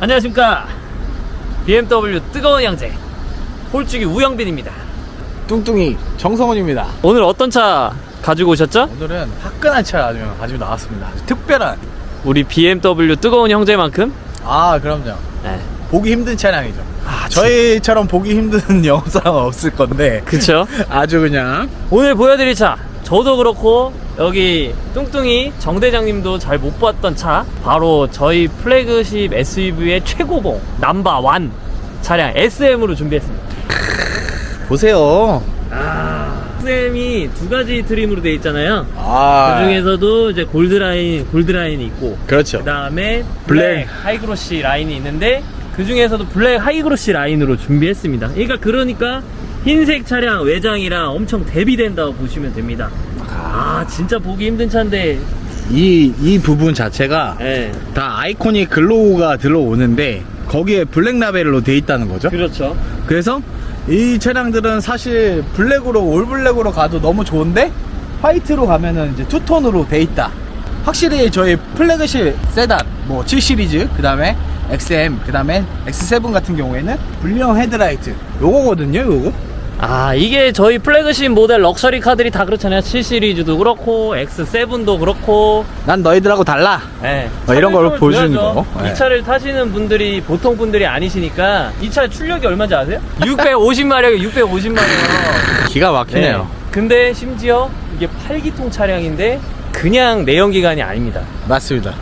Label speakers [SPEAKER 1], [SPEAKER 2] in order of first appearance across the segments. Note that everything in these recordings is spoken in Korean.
[SPEAKER 1] 안녕하십니까 BMW 뜨거운 형제 홀쭉이 우영빈입니다
[SPEAKER 2] 뚱뚱이 정성원입니다.
[SPEAKER 1] 오늘 어떤 차 가지고 오셨죠?
[SPEAKER 2] 오늘은 화끈한 차 아주 가지고 나왔습니다. 아주 특별한.
[SPEAKER 1] 우리 BMW 뜨거운 형제만큼
[SPEAKER 2] 아 그럼요.
[SPEAKER 1] 네.
[SPEAKER 2] 보기 힘든 차량이죠.
[SPEAKER 1] 아,
[SPEAKER 2] 저희처럼 보기 힘든 영상은 없을 건데
[SPEAKER 1] 그쵸
[SPEAKER 2] 아주 그냥
[SPEAKER 1] 오늘 보여드릴 차 저도 그렇고 여기 뚱뚱이 정 대장님도 잘 못 봤던 차 바로 저희 플래그십 SUV의 최고봉 넘버 완 차량 SM으로 준비했습니다
[SPEAKER 2] 보세요.
[SPEAKER 1] SM이 두 가지 트림으로 되어 있잖아요
[SPEAKER 2] 아
[SPEAKER 1] 그 중에서도 이제 골드 라인 골드 라인이 있고
[SPEAKER 2] 그렇죠.
[SPEAKER 1] 그 다음에
[SPEAKER 2] 블랙.
[SPEAKER 1] 블랙 하이그로시 라인이 있는데 그 중에서도 블랙 하이그로시 라인으로 준비했습니다. 그러니까 그러니까 흰색 차량 외장이랑 엄청 대비된다고 보시면 됩니다. 아 진짜 보기 힘든 차인데
[SPEAKER 2] 이 이 부분 자체가
[SPEAKER 1] 예
[SPEAKER 2] 다 아이코닉 글로우가 들어오는데 거기에 블랙 라벨로 돼 있다는 거죠.
[SPEAKER 1] 그렇죠.
[SPEAKER 2] 그래서 이 차량들은 사실 블랙으로 올 블랙으로 가도 너무 좋은데 화이트로 가면은 이제 투톤으로 돼 있다. 확실히 저희 플래그십 세단 뭐 7 시리즈 그다음에 XM 그다음에 X7 같은 경우에는 불량 헤드라이트 요거거든요, 요거.
[SPEAKER 1] 아 이게 저희 플래그십 모델 럭셔리 카들이 다 그렇잖아요. 7 시리즈도 그렇고 X7도 그렇고
[SPEAKER 2] 난 너희들하고 달라.
[SPEAKER 1] 예.
[SPEAKER 2] 어, 이런 걸 보여주는. 거. 예.
[SPEAKER 1] 이 차를 타시는 분들이 보통 분들이 아니시니까 이 차 출력이 얼마인지 아세요? 650마력에 650마력.
[SPEAKER 2] 기가 막히네요.
[SPEAKER 1] 근데 심지어 이게 8기통 차량인데 그냥 내연기관이 아닙니다.
[SPEAKER 2] 맞습니다.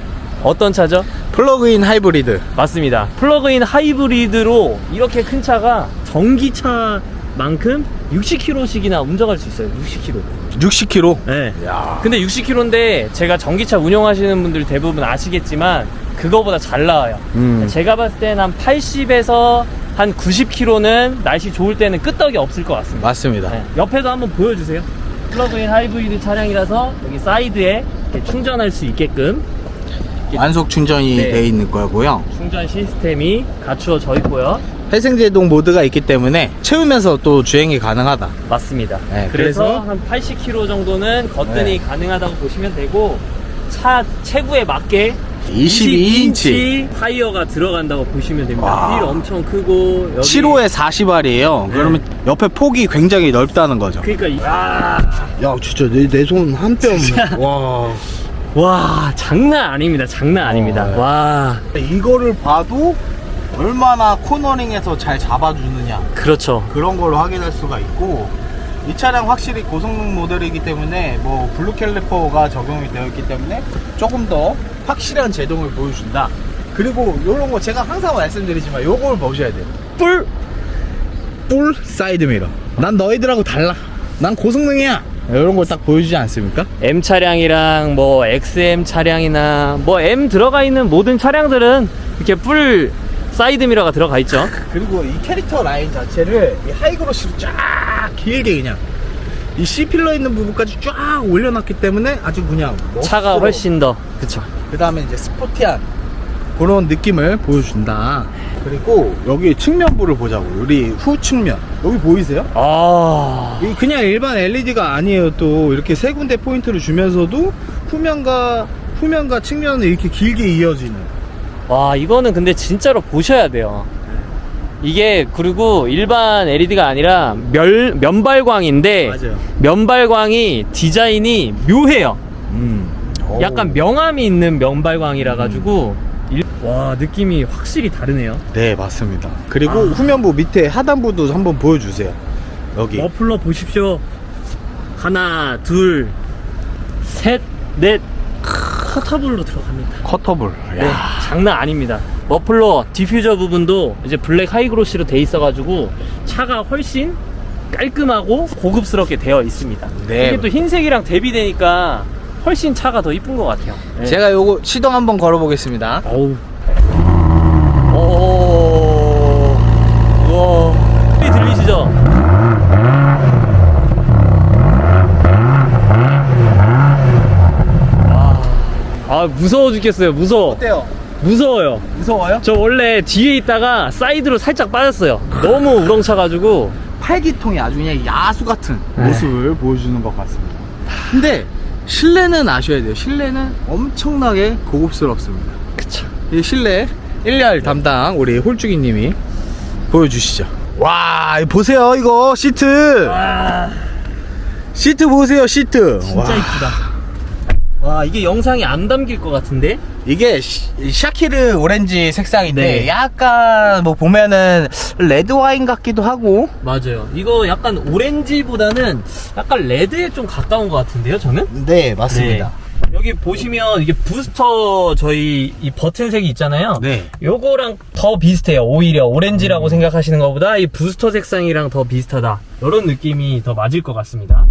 [SPEAKER 1] 어떤 차죠?
[SPEAKER 2] 플러그인 하이브리드.
[SPEAKER 1] 맞습니다. 플러그인 하이브리드로 이렇게 큰 차가 전기차 만큼 60km씩이나 운전할 수 있어요. 60km.
[SPEAKER 2] 60km.
[SPEAKER 1] 네.
[SPEAKER 2] 야.
[SPEAKER 1] 근데 60km인데 제가 전기차 운영하시는 분들 대부분 아시겠지만 그거보다 잘 나와요.
[SPEAKER 2] 음.
[SPEAKER 1] 제가 봤을 때는 한 80에서 한 90km는 날씨 좋을 때는 끄떡이 없을 것 같습니다.
[SPEAKER 2] 맞습니다.
[SPEAKER 1] 네, 옆에도 한번 보여주세요. 플러그인 하이브리드 차량이라서 여기 사이드에 충전할 수 있게끔
[SPEAKER 2] 완속 충전이
[SPEAKER 1] 네.
[SPEAKER 2] 돼 있는 거고요.
[SPEAKER 1] 충전 시스템이 갖추어져 있고요.
[SPEAKER 2] 회생제동 모드가 있기 때문에 채우면서 또 주행이 가능하다.
[SPEAKER 1] 맞습니다.
[SPEAKER 2] 네,
[SPEAKER 1] 그래서,
[SPEAKER 2] 그래서-
[SPEAKER 1] 한 80km 정도는 거뜬히
[SPEAKER 2] 네.
[SPEAKER 1] 가능하다고 보시면 되고 차 체구에 맞게
[SPEAKER 2] 22인치.
[SPEAKER 1] 타이어가 들어간다고 보시면 됩니다.
[SPEAKER 2] 와.
[SPEAKER 1] 휠 엄청 크고 여기
[SPEAKER 2] 7호에 40알이에요. 그러면 옆에 폭이 굉장히 넓다는 거죠.
[SPEAKER 1] 그러니까 이- 아,
[SPEAKER 2] 야, 진짜 내내손한 뼘. 와.
[SPEAKER 1] 와 장난 아닙니다. 장난 아닙니다.
[SPEAKER 2] 네.
[SPEAKER 1] 와
[SPEAKER 2] 이거를 봐도 얼마나 코너링에서 잘 잡아주느냐
[SPEAKER 1] 그렇죠.
[SPEAKER 2] 그런 걸로 확인할 수가 있고 이 차량 확실히 고성능 모델이기 때문에 뭐 블루 캘리퍼가 적용이 되어 있기 때문에 조금 더 확실한 제동을 보여준다. 그리고 이런 거 제가 항상 말씀드리지만 요걸 보셔야 돼요. 뿔, 뿔 사이드 미러. 난 너희들하고 달라. 난 고성능이야. 이런 걸 딱 보여주지 않습니까?
[SPEAKER 1] M 차량이랑 뭐 XM 차량이나 뭐 M 들어가 있는 모든 차량들은 이렇게 풀 사이드 미러가 들어가 있죠.
[SPEAKER 2] 그리고 이 캐릭터 라인 자체를 이 하이그로시로 쫙 길게 그냥 이 C 필러 있는 부분까지 쫙 올려놨기 때문에 아주 그냥
[SPEAKER 1] 차가 훨씬 더 그쵸.
[SPEAKER 2] 그 다음에 이제 스포티한 그런 느낌을 보여준다. 그리고 여기 측면부를 보자고. 우리 후 측면 여기 보이세요?
[SPEAKER 1] 아
[SPEAKER 2] 이 그냥 일반 LED가 아니에요. 또 이렇게 세 군데 포인트를 주면서도 후면과 후면과 측면은 이렇게 길게 이어지는.
[SPEAKER 1] 와 이거는 근데 진짜로 보셔야 돼요. 이게 그리고 일반 LED가 아니라 멸, 면발광인데
[SPEAKER 2] 맞아요.
[SPEAKER 1] 면발광이 디자인이 묘해요.
[SPEAKER 2] 음.
[SPEAKER 1] 약간 명암이 있는 면발광이라 가지고 일- 와 느낌이 확실히 다르네요.
[SPEAKER 2] 네 맞습니다. 그리고
[SPEAKER 1] 아.
[SPEAKER 2] 후면부 밑에 하단부도 한번 보여주세요. 여기.
[SPEAKER 1] 머플러 보십시오. 하나, 둘, 셋, 넷. 커터블로 들어갑니다.
[SPEAKER 2] 커터블.
[SPEAKER 1] 네, 장난 아닙니다. 머플러 디퓨저 부분도 이제 블랙 하이그로시로 돼 있어가지고 차가 훨씬 깔끔하고 고급스럽게 되어 있습니다.
[SPEAKER 2] 네.
[SPEAKER 1] 이게 또 흰색이랑 대비되니까 훨씬 차가 더 이쁜 것 같아요. 네.
[SPEAKER 2] 제가 요거 시동 한번 걸어보겠습니다.
[SPEAKER 1] 어우. 오. 우와. 소리 들리시죠? 와. 아, 무서워 죽겠어요. 무서워.
[SPEAKER 2] 어때요?
[SPEAKER 1] 무서워요.
[SPEAKER 2] 무서워요?
[SPEAKER 1] 저 원래 뒤에 있다가 사이드로 살짝 빠졌어요. 너무 우렁차가지고.
[SPEAKER 2] 팔기통이 아주 그냥 야수 같은
[SPEAKER 1] 네.
[SPEAKER 2] 모습을 보여주는 것 같습니다. 근데 실내는 아셔야 돼요. 실내는 엄청나게 고급스럽습니다.
[SPEAKER 1] 그쵸.
[SPEAKER 2] 이 실내 1열 담당 우리 홀쭉이님이 보여주시죠. 와, 이거 보세요. 이거 시트.
[SPEAKER 1] 와,
[SPEAKER 2] 시트 보세요. 시트.
[SPEAKER 1] 진짜
[SPEAKER 2] 와,
[SPEAKER 1] 이쁘다. 와, 이게 영상이 안 담길 것 같은데?
[SPEAKER 2] 이게 시- 샤키르 오렌지 색상인데
[SPEAKER 1] 네.
[SPEAKER 2] 약간 뭐 보면은 레드 와인 같기도 하고.
[SPEAKER 1] 맞아요. 이거 약간 오렌지보다는 약간 레드에 좀 가까운 것 같은데요, 저는?
[SPEAKER 2] 네, 맞습니다.
[SPEAKER 1] 네. 여기 보시면 이게 부스터 저희 이 버튼색이 있잖아요.
[SPEAKER 2] 네.
[SPEAKER 1] 요거랑 더 비슷해요. 오히려 오렌지라고 생각하시는 것보다 이 부스터 색상이랑 더 비슷하다. 이런 느낌이 더 맞을 것 같습니다.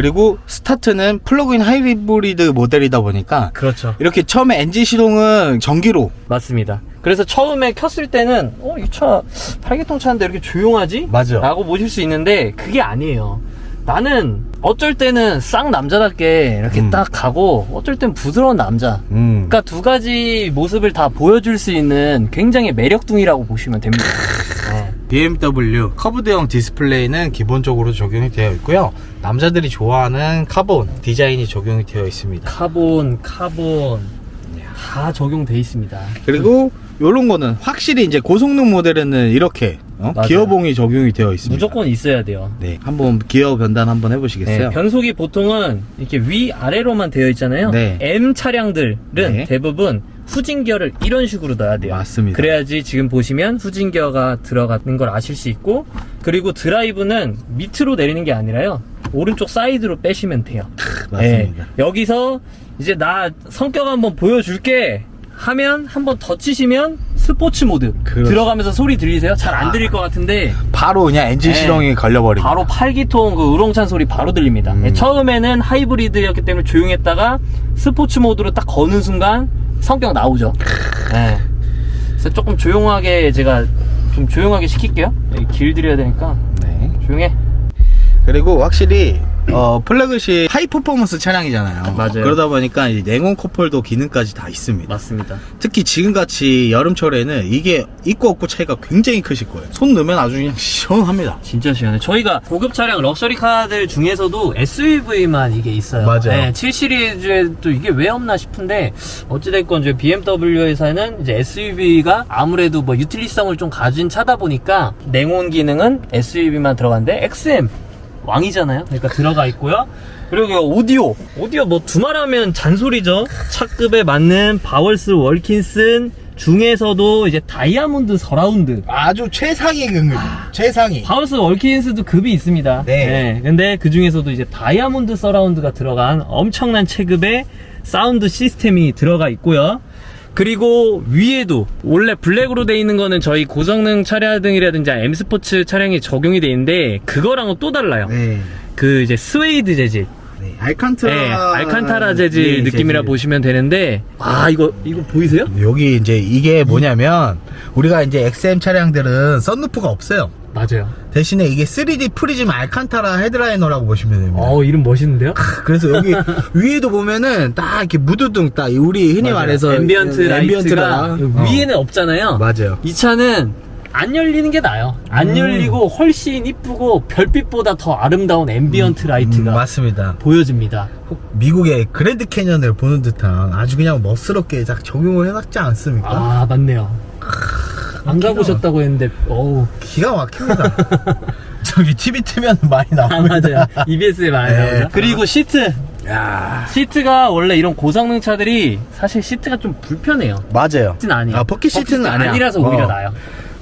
[SPEAKER 2] 네. 그리고 스타트는 플러그인 하이브리드 모델이다 보니까
[SPEAKER 1] 그렇죠.
[SPEAKER 2] 이렇게 처음에 엔진 시동은 전기로
[SPEAKER 1] 맞습니다. 그래서 처음에 켰을 때는 어, 이차 팔기통 차인데 이렇게 조용하지?
[SPEAKER 2] 맞아.
[SPEAKER 1] 라고 보실 수 있는데 그게 아니에요. 나는 어쩔 때는 쌍 남자답게 이렇게
[SPEAKER 2] 음.
[SPEAKER 1] 딱 가고 어쩔 땐 부드러운 남자.
[SPEAKER 2] 음.
[SPEAKER 1] 그러니까 두 가지 모습을 다 보여줄 수 있는 굉장히 매력둥이라고 보시면 됩니다. 네.
[SPEAKER 2] BMW 커브드형 디스플레이는 기본적으로 적용이 되어 있고요. 남자들이 좋아하는 카본 디자인이 적용이 되어 있습니다.
[SPEAKER 1] 카본, 카본 다 적용돼 있습니다.
[SPEAKER 2] 그리고 요런 거는 확실히 이제 고성능 모델에는 이렇게 어?
[SPEAKER 1] 맞아요.
[SPEAKER 2] 기어봉이 적용이 되어 있습니다.
[SPEAKER 1] 무조건 있어야 돼요.
[SPEAKER 2] 네, 한번 기어 변단 한번
[SPEAKER 1] 네,
[SPEAKER 2] 해보시겠어요?
[SPEAKER 1] 변속이 보통은 이렇게 위 아래로만 되어 있잖아요.
[SPEAKER 2] 네.
[SPEAKER 1] M 차량들은
[SPEAKER 2] 네.
[SPEAKER 1] 대부분 후진 기어를 이런 식으로 넣어야 돼요.
[SPEAKER 2] 맞습니다.
[SPEAKER 1] 그래야지 지금 보시면 후진 기어가 들어가는 걸 아실 수 있고 그리고 드라이브는 밑으로 내리는 게 아니라요. 오른쪽 사이드로 빼시면 돼요.
[SPEAKER 2] 맞습니다.
[SPEAKER 1] 네, 여기서 이제 나 성격 한번 보여줄게 하면 한번 더 치시면 스포츠 모드
[SPEAKER 2] 그렇죠.
[SPEAKER 1] 들어가면서 소리 들리세요? 잘 안 들릴 것 같은데
[SPEAKER 2] 바로 그냥 엔진
[SPEAKER 1] 네.
[SPEAKER 2] 시동이 걸려버리고
[SPEAKER 1] 바로 팔기통 그 우렁찬 소리 바로 들립니다.
[SPEAKER 2] 음.
[SPEAKER 1] 네, 처음에는 하이브리드였기 때문에 조용했다가 스포츠 모드로 딱 거는 순간 성격 나오죠. 네. 그래서 조금 조용하게 제가 좀 조용하게 시킬게요. 여기 길 들여야 되니까
[SPEAKER 2] 네.
[SPEAKER 1] 조용해.
[SPEAKER 2] 그리고 확실히 어, 플래그십 하이 퍼포먼스 차량이잖아요.
[SPEAKER 1] 맞아요.
[SPEAKER 2] 그러다 보니까 이제 냉온 컵홀더 기능까지 다 있습니다.
[SPEAKER 1] 맞습니다.
[SPEAKER 2] 특히 지금같이 여름철에는 이게 있고 없고 차이가 굉장히 크실 거예요. 손 넣으면 아주 그냥 시원합니다.
[SPEAKER 1] 진짜 시원해. 저희가 고급 차량 럭셔리 카들 중에서도 SUV만 이게 있어요.
[SPEAKER 2] 맞아요.
[SPEAKER 1] 네, 7 시리즈에도 이게 왜 없나 싶은데 어찌됐건 이제 BMW 회사는 이제 SUV가 아무래도 뭐 유틸리성을 좀 가진 차다 보니까 냉온 기능은 SUV만 들어간데 XM 왕이잖아요. 그러니까 들어가 있고요. 그리고 오디오. 오디오 뭐 두말하면 잔소리죠. 차급에 맞는 바월스 월킨슨 중에서도 이제 다이아몬드 서라운드
[SPEAKER 2] 아주 최상위 등급, 최상위.
[SPEAKER 1] 하우스 월킨스도 급이 있습니다.
[SPEAKER 2] 네.
[SPEAKER 1] 근데 그 중에서도 이제 다이아몬드 서라운드가 들어간 엄청난 체급의 사운드 시스템이 들어가 있고요. 그리고 위에도 원래 블랙으로 돼 있는 거는 저희 고성능 차량이라든지 M 스포츠 차량에 적용이 돼 있는데 그거랑은 또 달라요.
[SPEAKER 2] 네.
[SPEAKER 1] 그 이제 스웨이드 재질,
[SPEAKER 2] 네. 알칸타라.
[SPEAKER 1] 네, 알칸타라 재질
[SPEAKER 2] 네,
[SPEAKER 1] 느낌이라
[SPEAKER 2] 재질.
[SPEAKER 1] 보시면 되는데 아 이거 이거 보이세요?
[SPEAKER 2] 여기 이제 이게 뭐냐면 우리가 이제 XM 차량들은 썬루프가 없어요.
[SPEAKER 1] 맞아요.
[SPEAKER 2] 대신에 이게 3D 프리즘 알칸타라 헤드라이너라고 보시면 됩니다.
[SPEAKER 1] 어 이름 멋있는데요?
[SPEAKER 2] 그래서 여기 위에도 보면은 딱 이렇게 무드등 딱 우리 흔히
[SPEAKER 1] 맞아요.
[SPEAKER 2] 말해서
[SPEAKER 1] 앰비언트 라이트가
[SPEAKER 2] 앰비언트라.
[SPEAKER 1] 위에는 없잖아요.
[SPEAKER 2] 어, 맞아요.
[SPEAKER 1] 이 차는 안 열리는 게 나아요. 안
[SPEAKER 2] 음.
[SPEAKER 1] 열리고 훨씬 이쁘고 별빛보다 더 아름다운 앰비언트 라이트가
[SPEAKER 2] 음, 맞습니다.
[SPEAKER 1] 보여집니다.
[SPEAKER 2] 미국의 그랜드 캐년을 보는 듯한 아주 그냥 멋스럽게 딱 적용을 해놨지 않습니까?
[SPEAKER 1] 아 맞네요. 안
[SPEAKER 2] 기가
[SPEAKER 1] 가보셨다고 했는데 어우
[SPEAKER 2] 기가 막힙니다. 저기 TV 틀면 많이
[SPEAKER 1] 아
[SPEAKER 2] 나옵니다.
[SPEAKER 1] 맞아요. EBS에 많이
[SPEAKER 2] 네.
[SPEAKER 1] 나오죠. 그리고 시트
[SPEAKER 2] 야
[SPEAKER 1] 시트가 원래 이런 고성능 차들이 사실 시트가 좀 불편해요.
[SPEAKER 2] 맞아요.
[SPEAKER 1] 시트는 아니에요.
[SPEAKER 2] 아, 버킷 시트는 아니야.
[SPEAKER 1] 아니라서 오히려
[SPEAKER 2] 어.
[SPEAKER 1] 나아요.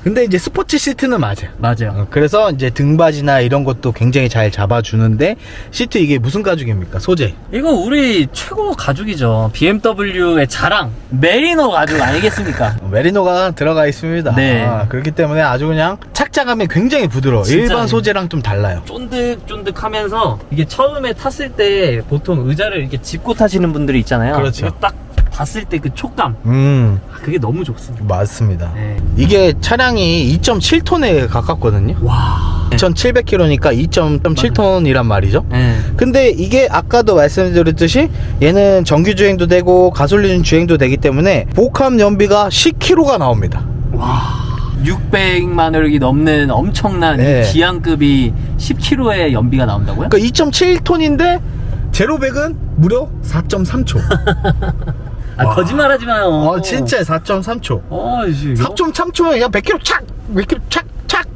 [SPEAKER 2] 근데 이제 스포츠 시트는 맞아.
[SPEAKER 1] 맞아요.
[SPEAKER 2] 어, 그래서 이제 등받이나 이런 것도 굉장히 잘 잡아주는데 시트 이게 무슨 가죽입니까? 소재.
[SPEAKER 1] 이거 우리 최고 가죽이죠. BMW의 자랑 메리노 가죽 아니겠습니까?
[SPEAKER 2] 메리노가 들어가 있습니다.
[SPEAKER 1] 네.
[SPEAKER 2] 아, 그렇기 때문에 아주 그냥 착장감이 굉장히 부드러워.
[SPEAKER 1] 진짜.
[SPEAKER 2] 일반 소재랑 좀 달라요.
[SPEAKER 1] 쫀득쫀득하면서 이게 처음에 탔을 때 보통 의자를 이렇게 짚고 타시는 분들이 있잖아요.
[SPEAKER 2] 그렇죠.
[SPEAKER 1] 이거 딱 탔을 때 그 촉감
[SPEAKER 2] 음,
[SPEAKER 1] 아, 그게 너무 좋습니다.
[SPEAKER 2] 맞습니다.
[SPEAKER 1] 네.
[SPEAKER 2] 이게 차량이 2.7톤에 가깝거든요.
[SPEAKER 1] 와.
[SPEAKER 2] 2,700km니까 2.7톤이란 말이죠.
[SPEAKER 1] 네.
[SPEAKER 2] 근데 이게 아까도 말씀드렸듯이 얘는 정규 주행도 되고 가솔린 주행도 되기 때문에 복합 연비가 10km가 나옵니다.
[SPEAKER 1] 와. 600만 원이 넘는 엄청난
[SPEAKER 2] 네.
[SPEAKER 1] 이 기안급이 10km의 연비가 나온다고요?
[SPEAKER 2] 그러니까 2.7ton인데 제로백은 무려 4.3초.
[SPEAKER 1] 아,
[SPEAKER 2] 와.
[SPEAKER 1] 거짓말 하지 마요.
[SPEAKER 2] 어, 진짜 4.3초.
[SPEAKER 1] 어, 씨. 이거-
[SPEAKER 2] 4.3초면 그냥 100km 착! 100km 착! 착!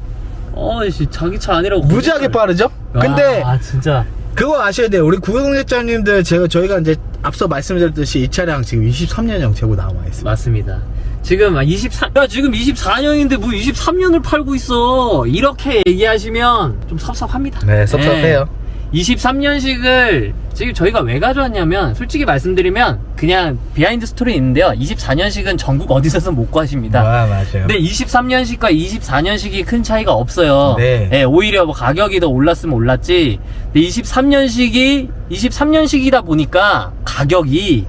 [SPEAKER 1] 어, 씨. 자기 차 아니라고.
[SPEAKER 2] 무지하게 빠르죠? 근데
[SPEAKER 1] 아, 진짜.
[SPEAKER 2] 그거 아셔야 돼요. 우리 구독자님들 제가 저희가 이제 앞서 말씀드렸듯이 이 차량 지금 23년형 재고 남아 있습니다.
[SPEAKER 1] 맞습니다. 지금 24, 야, 지금 24년인데 뭐 23년을 팔고 있어. 이렇게 얘기하시면 좀 섭섭합니다.
[SPEAKER 2] 네, 섭섭해요.
[SPEAKER 1] 23년식을 지금 저희가 왜 가져왔냐면, 솔직히 말씀드리면, 그냥 비하인드 스토리 있는데요. 24년식은 전국 어디서든 못 구하십니다.
[SPEAKER 2] 아, 맞아요.
[SPEAKER 1] 근데 23년식과 24년식이 큰 차이가 없어요.
[SPEAKER 2] 네.
[SPEAKER 1] 예, 오히려 뭐 가격이 더 올랐으면 올랐지. 근데 23년식이 23년식이다 보니까 가격이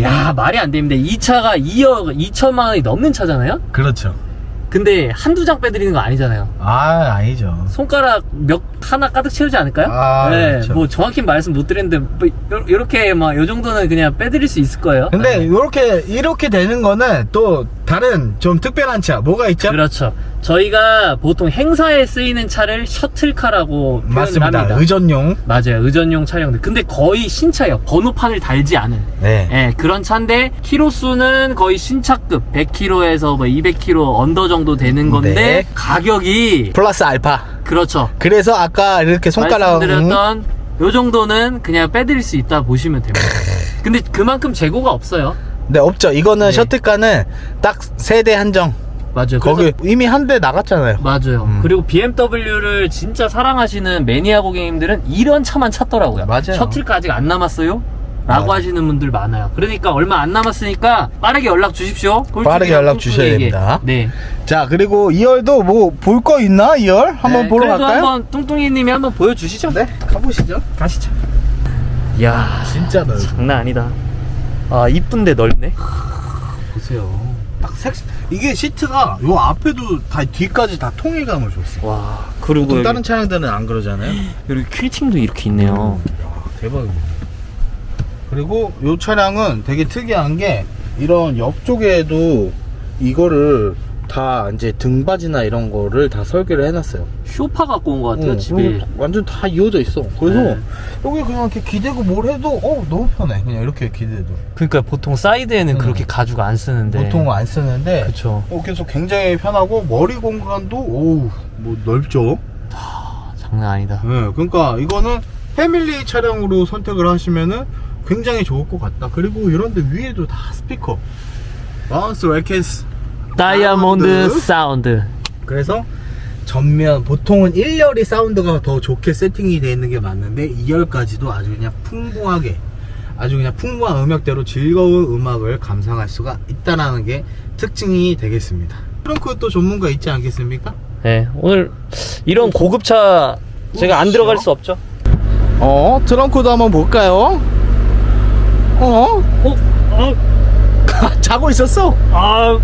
[SPEAKER 1] 야 말이 안 됩니다. 이 차가 2억 2천만 원이 넘는 차잖아요.
[SPEAKER 2] 그렇죠.
[SPEAKER 1] 근데 한두 장 빼드리는 거 아니잖아요.
[SPEAKER 2] 아, 아니죠.
[SPEAKER 1] 손가락 몇 하나 가득 채우지 않을까요?
[SPEAKER 2] 아,
[SPEAKER 1] 네,
[SPEAKER 2] 그렇죠.
[SPEAKER 1] 뭐 정확히 말씀 못 드렸는데 뭐 요- 요렇게 막 요 정도는 그냥 빼드릴 수 있을 거예요.
[SPEAKER 2] 근데
[SPEAKER 1] 네.
[SPEAKER 2] 이렇게 이렇게 되는 거는 또 다른 좀 특별한 차 뭐가 있죠?
[SPEAKER 1] 그렇죠. 저희가 보통 행사에 쓰이는 차를 셔틀카라고
[SPEAKER 2] 맞습니다.
[SPEAKER 1] 합니다.
[SPEAKER 2] 의전용.
[SPEAKER 1] 맞아요. 의전용 차량들. 근데 거의 신차예요. 번호판을 달지 않은.
[SPEAKER 2] 네.
[SPEAKER 1] 예, 그런 차인데 키로 수는 거의 신차급 100km에서 뭐 200km 언더 정도 되는 건데
[SPEAKER 2] 네.
[SPEAKER 1] 가격이
[SPEAKER 2] 플러스 알파.
[SPEAKER 1] 그렇죠.
[SPEAKER 2] 그래서 아까 이렇게 손가락
[SPEAKER 1] 말씀드렸던 요 정도는 그냥 빼드릴 수 있다 보시면 됩니다. 근데 그만큼 재고가 없어요.
[SPEAKER 2] 네 없죠. 이거는
[SPEAKER 1] 네.
[SPEAKER 2] 셔틀카는 딱 세대 한정.
[SPEAKER 1] 맞아요.
[SPEAKER 2] 거기 이미 한 대 나갔잖아요.
[SPEAKER 1] 맞아요.
[SPEAKER 2] 음.
[SPEAKER 1] 그리고 BMW를 진짜 사랑하시는 매니아 고객님들은 이런 차만 찾더라고요.
[SPEAKER 2] 맞아요.
[SPEAKER 1] 셔틀카 아직 안 남았어요? 라고
[SPEAKER 2] 맞아요.
[SPEAKER 1] 하시는 분들 많아요. 그러니까 얼마 안 남았으니까 빠르게 연락 주십시오.
[SPEAKER 2] 빠르게 연락 주셔야. 됩니다.
[SPEAKER 1] 네.
[SPEAKER 2] 자 그리고 2열도 뭐 볼 거 있나 2열? 한번
[SPEAKER 1] 네,
[SPEAKER 2] 보러 갈까요?
[SPEAKER 1] 한번 뚱뚱이 님이 한번 보여 주시죠.
[SPEAKER 2] 네 가 보시죠.
[SPEAKER 1] 가시죠. 이야,
[SPEAKER 2] 진짜 넓.
[SPEAKER 1] 장난 아니다. 아, 이쁜데 넓네.
[SPEAKER 2] 보세요. 딱 색. 이게 시트가 요 앞에도 다 뒤까지 다 통일감을 줬어.
[SPEAKER 1] 와, 그리고
[SPEAKER 2] 보통
[SPEAKER 1] 여기,
[SPEAKER 2] 다른 차량들은 안 그러잖아요.
[SPEAKER 1] 여기 퀼팅도 이렇게 있네요.
[SPEAKER 2] 대박입니다. 그리고 이 차량은 되게 특이한 게 이런 옆쪽에도 이거를 다 이제 등받이나 이런 거를 다 설계를 해놨어요.
[SPEAKER 1] 쇼파 갖고 온 것 같아요,
[SPEAKER 2] 어,
[SPEAKER 1] 집에.
[SPEAKER 2] 그리고 완전 다 이어져 있어. 그래서
[SPEAKER 1] 네.
[SPEAKER 2] 여기 그냥 이렇게 기대고 뭘 해도 어 너무 편해. 그냥 이렇게 기대도.
[SPEAKER 1] 그러니까 보통 사이드에는
[SPEAKER 2] 음.
[SPEAKER 1] 그렇게 가죽 안 쓰는데.
[SPEAKER 2] 보통 안 쓰는데
[SPEAKER 1] 그쵸.
[SPEAKER 2] 어, 그래서 굉장히 편하고 머리 공간도 오우 뭐 넓죠.
[SPEAKER 1] 장난 아니다.
[SPEAKER 2] 네, 그러니까 이거는 패밀리 차량으로 선택을 하시면은 굉장히 좋을 것 같다. 그리고 이런데 위에도 다 스피커. 바운스 레켄스.
[SPEAKER 1] 다이아몬드. 사운드.
[SPEAKER 2] 그래서 전면 보통은 1열이 사운드가 더 좋게 세팅이 되어 있는 게 맞는데 2열까지도 아주 그냥 풍부하게 아주 그냥 풍부한 음역대로 즐거운 음악을 감상할 수가 있다라는 게 특징이 되겠습니다. 트렁크 또 전문가 있지 않겠습니까?
[SPEAKER 1] 네, 오늘 이런 고급차 제가 안 들어갈 수 없죠.
[SPEAKER 2] 어, 트렁크도 한번 볼까요? 어?
[SPEAKER 1] 어? 어?
[SPEAKER 2] 자고 있었어?
[SPEAKER 1] 아,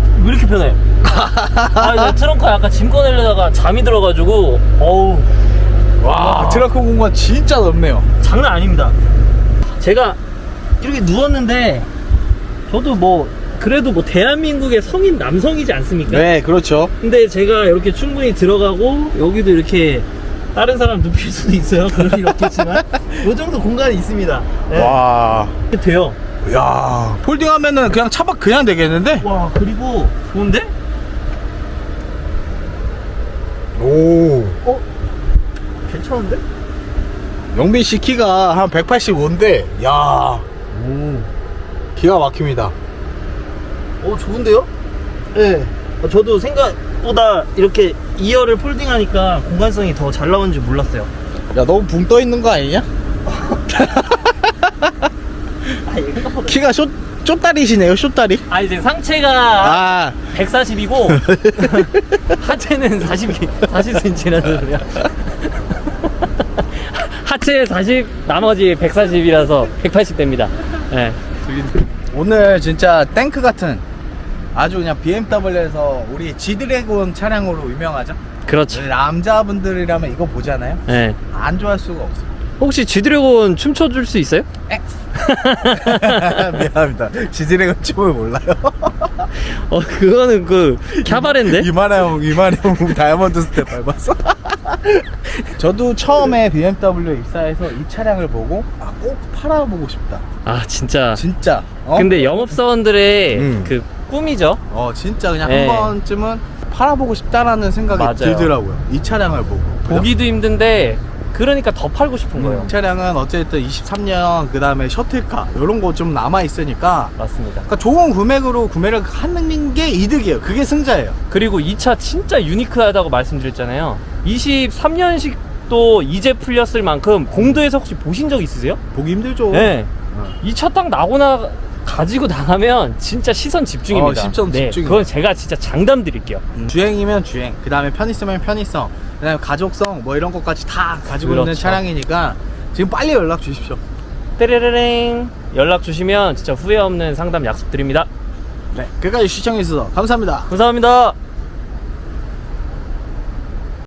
[SPEAKER 1] 왜 이렇게 편해? 아, 나 트렁크 아까 짐 꺼내려다가 잠이 들어가지고, 어우,
[SPEAKER 2] 와, 트렁크 공간 진짜 넓네요.
[SPEAKER 1] 장난 아닙니다. 제가 이렇게 누웠는데, 저도 뭐, 그래도 뭐, 대한민국의 성인 남성이지 않습니까?
[SPEAKER 2] 네, 그렇죠.
[SPEAKER 1] 근데 제가 이렇게 충분히 들어가고, 여기도 이렇게, 다른 사람 눕힐 수도 있어요. 그럴 일 없겠지만. 이 정도 공간이 있습니다. 네,
[SPEAKER 2] 와,
[SPEAKER 1] 이렇게 돼요.
[SPEAKER 2] 야, 폴딩하면은 그냥 차박 그냥 되겠는데?
[SPEAKER 1] 와, 그리고, 좋은데?
[SPEAKER 2] 오,
[SPEAKER 1] 어? 괜찮은데?
[SPEAKER 2] 영빈 씨 키가 한 185인데, 야,
[SPEAKER 1] 오.
[SPEAKER 2] 기가 막힙니다.
[SPEAKER 1] 어 좋은데요? 네. 어, 저도 생각
[SPEAKER 3] 생각보다 이렇게 2열을 폴딩하니까 공간성이 더 잘 나오는 줄 몰랐어요.
[SPEAKER 2] 야 너무 붕 떠 있는 거 아니냐?
[SPEAKER 3] 아, 생각보다
[SPEAKER 2] 키가 쇼 쇼다리시네요 쇼다리
[SPEAKER 1] 아 이제 상체가
[SPEAKER 2] 아
[SPEAKER 1] 140이고 하체는 40 40cm라는 소리야. 하체 40 나머지 140이라서 180 됩니다. 예.
[SPEAKER 2] 오늘 진짜 탱크 같은 아주 그냥 BMW에서 우리 G드래곤 차량으로 유명하죠
[SPEAKER 1] 그렇죠.
[SPEAKER 2] 남자분들이라면 이거 보잖아요
[SPEAKER 1] 예.
[SPEAKER 2] 안 좋아할 수가 없어
[SPEAKER 1] 혹시 G드래곤 춤춰줄 수 있어요?
[SPEAKER 2] 미안합니다 G드래곤 춤을 몰라요
[SPEAKER 1] 어 그거는 그 캬바레인데?
[SPEAKER 2] 이만형 이만형 다이아몬드 스텝 밟았어 저도 처음에 BMW 입사해서 이 차량을 보고 아 꼭 팔아보고 싶다
[SPEAKER 1] 아 진짜.
[SPEAKER 2] 진짜 어?
[SPEAKER 1] 근데 영업사원들의
[SPEAKER 2] 음.
[SPEAKER 1] 그 꿈이죠.
[SPEAKER 2] 어 진짜 그냥
[SPEAKER 1] 네.
[SPEAKER 2] 한 번쯤은 팔아보고 싶다라는 생각이
[SPEAKER 1] 맞아요.
[SPEAKER 2] 들더라고요 이 차량을 보고
[SPEAKER 1] 보기도 힘든데 그러니까 더 팔고 싶은 거예요.
[SPEAKER 2] 이 차량은 어쨌든 23년 그 다음에 셔틀카 이런 거 좀 남아 있으니까
[SPEAKER 1] 맞습니다.
[SPEAKER 2] 그러니까 좋은 금액으로 구매를 하는 게 이득이에요 그게 승자예요
[SPEAKER 1] 그리고 이 차 진짜 유니크하다고 말씀드렸잖아요. 23년식 도 이제 풀렸을 만큼 공도에서 혹시 보신 적 있으세요?
[SPEAKER 2] 보기 힘들죠
[SPEAKER 1] 네.
[SPEAKER 2] 어.
[SPEAKER 1] 이차 딱 나고나 가지고 나가면 진짜 시선 집중입니다.
[SPEAKER 2] 어, 시선
[SPEAKER 1] 네,
[SPEAKER 2] 집중이에요.
[SPEAKER 1] 그건 제가 진짜 장담 드릴게요.
[SPEAKER 2] 음. 주행이면 주행 그 다음에 편의성이면 편의성 그 다음에 가족성 뭐 이런 것까지 다 가지고 있는
[SPEAKER 1] 그렇죠.
[SPEAKER 2] 차량이니까 지금 빨리 연락 주십시오
[SPEAKER 1] 떼레레랭 연락 주시면 진짜 후회 없는 상담 약속드립니다.
[SPEAKER 2] 네 끝까지 시청해 주셔서 감사합니다
[SPEAKER 1] 감사합니다.